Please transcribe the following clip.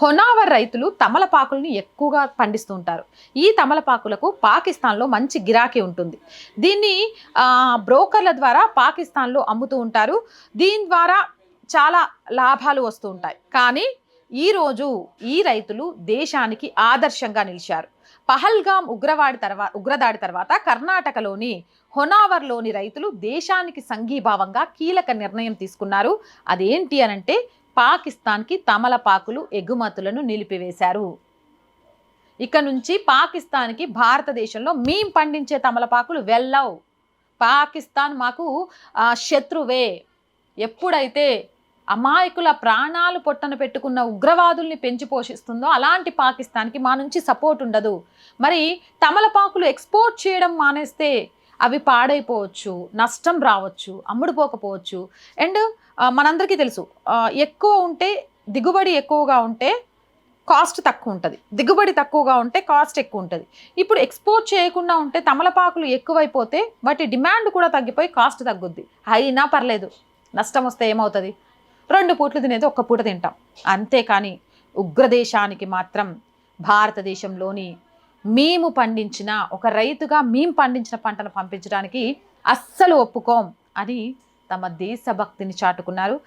హొనావర్ రైతులు తమలపాకులను ఎక్కువగా పండిస్తూ ఉంటారు. ఈ తమలపాకులకు పాకిస్తాన్లో మంచి గిరాకీ ఉంటుంది. దీన్ని బ్రోకర్ల ద్వారా పాకిస్తాన్లో అమ్ముతూ ఉంటారు. దీని ద్వారా చాలా లాభాలు వస్తూ ఉంటాయి. కానీ ఈరోజు ఈ రైతులు దేశానికి ఆదర్శంగా నిలిచారు. పహల్గాం ఉగ్రవాడి తర్వాత ఉగ్రదాడి తర్వాత కర్ణాటకలోని హొనావర్లోని రైతులు దేశానికి సంఘీభావంగా కీలక నిర్ణయం తీసుకున్నారు. అదేంటి అనంటే పాకిస్తాన్కి తమలపాకులు ఎగుమతులను నిలిపివేశారు. ఇక నుంచి పాకిస్తాన్కి భారతదేశంలో మేం పండించే తమలపాకులు వెళ్ళవు. పాకిస్తాన్ మాకు శత్రువే. ఎప్పుడైతే అమాయకుల ప్రాణాలు పొట్టన పెట్టుకున్న ఉగ్రవాదుల్ని పెంచి పోషిస్తుందో అలాంటి పాకిస్తాన్కి మా నుంచి సపోర్ట్ ఉండదు. మరి తమలపాకులు ఎక్స్పోర్ట్ చేయడం మానేస్తే అవి పాడైపోవచ్చు నష్టం రావచ్చు అమ్ముడుపోకపోవచ్చు. అండ్ మనందరికీ తెలుసు ఎక్కువ ఉంటే దిగుబడి ఎక్కువగా ఉంటే కాస్ట్ తక్కువ ఉంటుంది. దిగుబడి తక్కువగా ఉంటే కాస్ట్ ఎక్కువ ఉంటుంది. ఇప్పుడు ఎక్స్పోర్ట్ చేయకుండా ఉంటే తమలపాకులు ఎక్కువైపోతే వాటి డిమాండ్ కూడా తగ్గిపోయి కాస్ట్ తగ్గుద్ది. అయినా పర్లేదు నష్టం వస్తే ఏమవుతుంది? రెండు పూట్లు తినేది ఒక్క పూట తింటాం. అంతేకాని ఉగ్రదేశానికి మాత్రం భారతదేశంలోని మేము పండించిన ఒక రైతుగా మేము పండించిన పంటను పంపించడానికి అస్సలు ఒప్పుకోం అని తమ దేశభక్తిని చాటుకున్నారు.